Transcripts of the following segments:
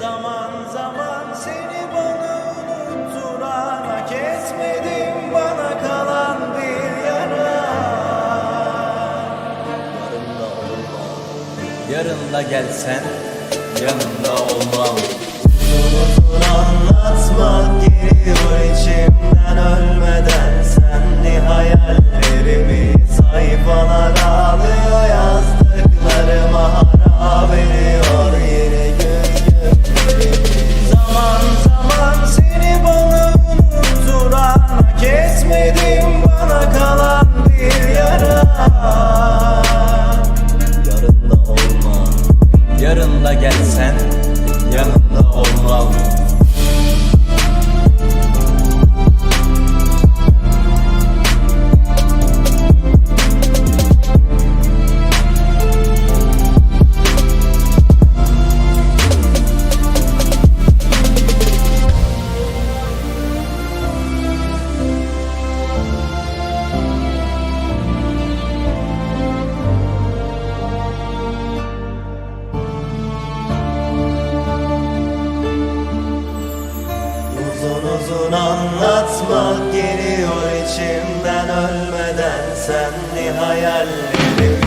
Zaman zaman seni bana unutturan Hak etmedim bana kalan bir yara. Yarın da olmam. Yarın da gelsen yanımda olmam. Unutun anlatmak geliyor Uzun anlatmak geliyor içimden ölmeden Senli hayallerim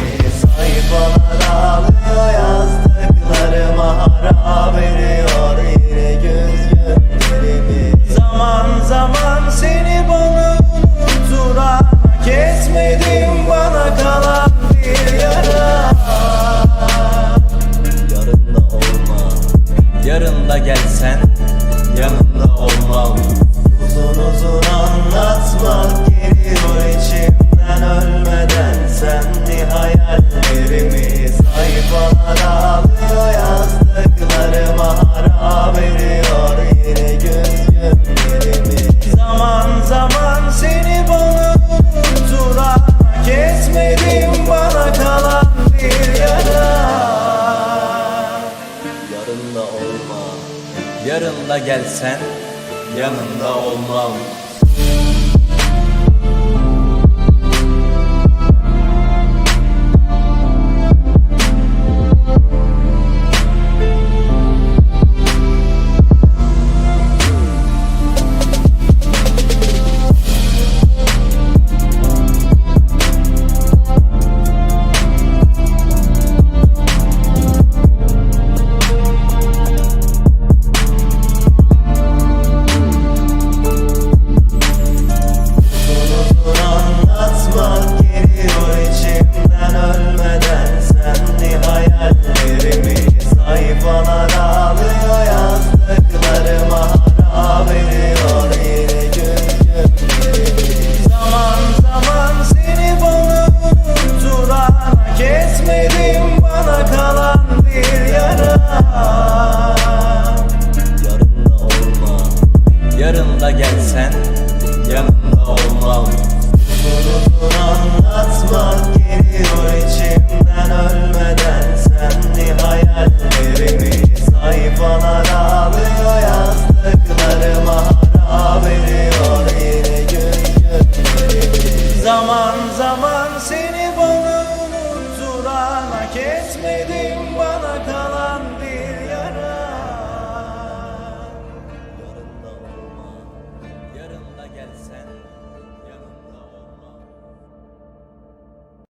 Yarınla gelsen yanında olmam.